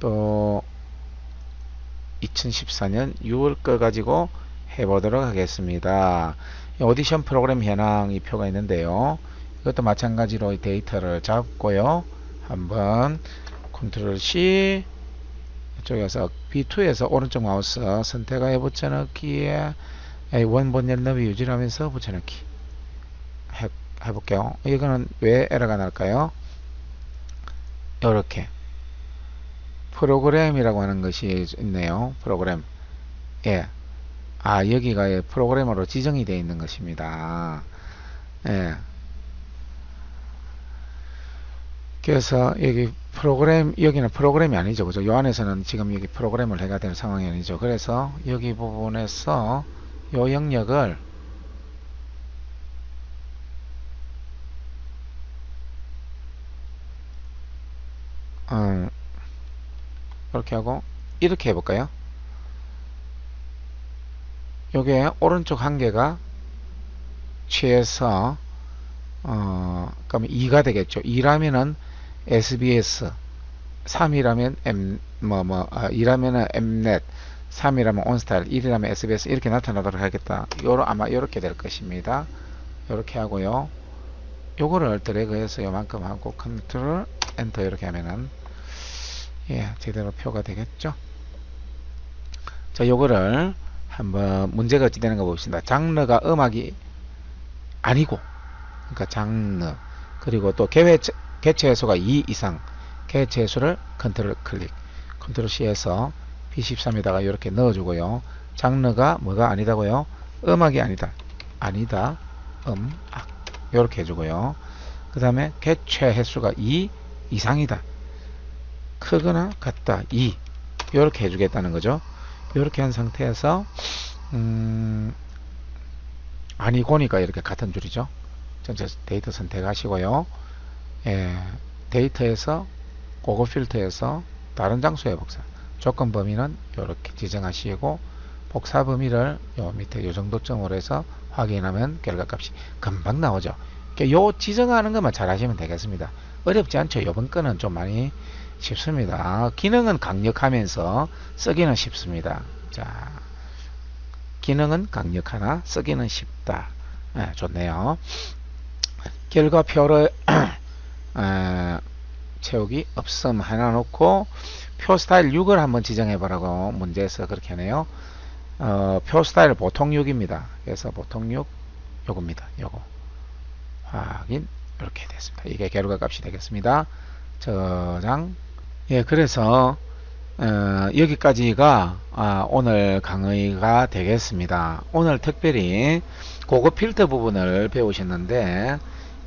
또 2014년 6월 거 가지고 해보도록 하겠습니다. 이 오디션 프로그램 현황 이 표가 있는데요. 이것도 마찬가지로 이 데이터를 잡고요. 한번 컨트롤 C 이쪽에서 B2에서 오른쪽 마우스 선택하여 붙여넣기에 원본열 너비 유지하면서 붙여넣기 해, 해볼게요. 이거는 왜 에러가 날까요? 이렇게 프로그램이라고 하는 것이 있네요. 프로그램. 예. 아, 여기가 예, 프로그램으로 지정이 되어 있는 것입니다. 예. 그래서 여기 프로그램, 여기는 프로그램이 아니죠. 그죠? 요 안에서는 지금 여기 프로그램을 해가 되는 상황이 아니죠. 그래서 여기 부분에서 요 영역을 음, 이렇게 하고 이렇게 해볼까요? 요게 오른쪽 한 개가 취해서 어 그러면 2가 되겠죠. 2라면은 SBS 3이라면 M 뭐뭐 아, 2라면은 Mnet 3이라면 온스타일 1이라면 SBS 이렇게 나타나도록 하겠다. 요로 아마 이렇게 될 것입니다. 이렇게 하고요. 요거를 드래그해서 요만큼 하고 컨트롤 엔터 이렇게 하면은 예, 제대로 표가 되겠죠. 자, 요거를 한번 문제가 어찌 되는 거 봅시다. 장르가 음악이 아니고, 그러니까 장르 그리고 또 개회 개체 횟수가 2 이상 개체 횟수를 컨트롤 클릭, 컨트롤 C에서 B13에다가 이렇게 넣어주고요. 장르가 뭐가 아니다고요? 음악이 아니다, 아니다, 음악 이렇게 해주고요. 그 다음에 개체 횟수가 2 이상이다. 크거나 같다. 2 이렇게 해주겠다는 거죠. 이렇게 한 상태에서 음, 아니고니까 이렇게 같은 줄이죠. 전체 데이터 선택하시고요. 예, 데이터에서 고급 필터에서 다른 장소의 복사. 조건 범위는 이렇게 지정하시고 복사 범위를 요 밑에 요 정도점으로 해서 확인하면 결과값이 금방 나오죠. 요 지정하는 것만 잘 하시면 되겠습니다 어렵지 않죠 요번 거는 좀 많이 쉽습니다. 기능은 강력하면서 쓰기는 쉽습니다. 자, 기능은 강력하나 쓰기는 쉽다. 네, 좋네요. 결과표를 에, 채우기 없음 하나 놓고 표 스타일 6을 한번 지정해 보라고 문제에서 그렇게 하네요. 어, 표 스타일 보통 6입니다. 그래서 보통 6 요겁니다. 요거 확인 이렇게 됐습니다. 이게 결과 값이 되겠습니다. 저장. 예 그래서 어, 여기까지가 아, 오늘 강의가 되겠습니다. 오늘 특별히 고급 필터 부분을 배우셨는데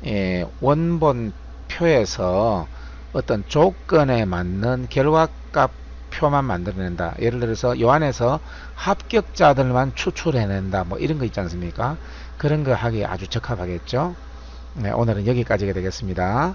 예, 원본 표에서 어떤 조건에 맞는 결과값 표만 만들어낸다. 예를 들어서 요 안에서 합격자들만 추출해낸다. 뭐 이런 거 있지 않습니까? 그런 거 하기 아주 적합하겠죠 네, 오늘은 여기까지가 되겠습니다